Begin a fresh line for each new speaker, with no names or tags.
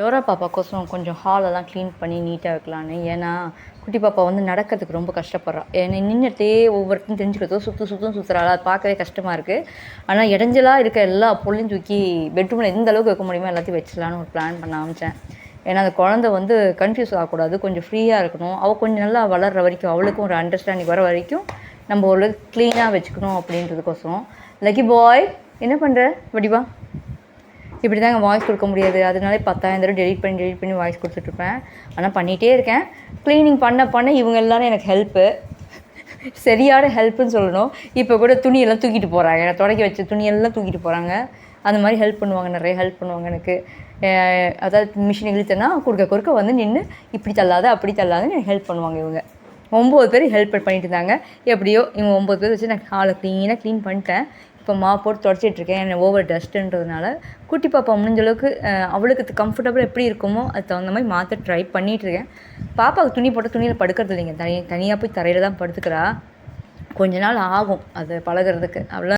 Dora பாப்பாக்கோசரம் கொஞ்சம் ஹாலெல்லாம் clean பண்ணி நீட்டாக வைக்கலான்னு. ஏன்னா குட்டி பாப்பா வந்து நடக்கிறதுக்கு ரொம்ப கஷ்டப்படுறா. ஏன்னா நின்றுட்டே ஒவ்வொருத்தையும் தெரிஞ்சுக்கிறதோ சுற்று சுற்றும் சுற்றுறாள் அது பார்க்கவே கஷ்டமாக இருக்குது ஆனால் இடைஞ்சலாக இருக்க எல்லா பொருளையும் தூக்கி பெட்ரூமில் எந்த அளவுக்கு வைக்க முடியுமோ எல்லாத்தையும் வச்சிடலான்னு ஒரு பிளான் பண்ண ஆரம்பித்தேன் ஏன்னா அந்த குழந்தை வந்து கன்ஃபியூஸ் ஆகக்கூடாது. கொஞ்சம் ஃப்ரீயாக இருக்கணும். அவள் கொஞ்சம் நல்லா வளர்கிற வரைக்கும் அவளுக்கும் ஒரு அண்டர்ஸ்டாண்டிங் வர வரைக்கும் நம்ம ஒரு க்ளீனாக வச்சுக்கணும் அப்படின்றதுக்கோசரம். லக்கி பாய் என்ன பண்ணுற வடிவா? இப்படி தான் வாய்ஸ் கொடுக்க முடியாது. அதனால பத்தாயிரம் தடவை டெலிட் பண்ணி டெலிட் பண்ணி வாய்ஸ் கொடுத்துட்ருப்பேன். ஆனால் பண்ணிகிட்டே இருக்கேன். க்ளீனிங் பண்ண பண்ண இவங்க எல்லாரும் எனக்கு ஹெல்ப்பு சரியான ஹெல்ப்புன்னு சொல்லணும். இப்போ கூட துணியெல்லாம் தூக்கிட்டு போகிறாங்க நான் தொடக்கி வச்ச துணியெல்லாம் தூக்கிட்டு போகிறாங்க அந்த மாதிரி ஹெல்ப் பண்ணுவாங்க. நிறைய ஹெல்ப் பண்ணுவாங்க எனக்கு. அதாவது மிஷின் இழுத்தேன்னா குறுக்க குறுக்க வந்து நின்று இப்படி தள்ளாத அப்படி தள்ளாதுன்னு எனக்கு ஹெல்ப் பண்ணுவாங்க இவங்க. ஒம்பது பேர் ஹெல்ப் பண்ணிட்டு இருந்தாங்க. எப்படியோ இவங்க ஒம்பது பேர் வச்சு நான் ஹாலை க்ளீனாக க்ளீன் பண்ணிட்டேன். இப்போ மா போட்டு தொடச்சிட்ருக்கேன் இருக்கேன். என்ன ஓவர் டஸ்ட்டுன்றதுனால குட்டி பாப்பா முடிஞ்ச அளவுக்கு அஹ், அவளுக்கு கம்ஃபர்டபுள் எப்படி இருக்குமோ அதுக்கு தகுந்த மாதிரி மாற்ற ட்ரை பண்ணிகிட்ருக்கேன் இருக்கேன். பாப்பாவுக்கு துணி போட்டால் துணியில் படுக்கிறது இல்லைங்க. தனி தனியாக போய் தரையில் தான் படுத்துக்கிறா. கொஞ்ச நாள் ஆகும் அது பழகுறதுக்கு. அவ்வளோ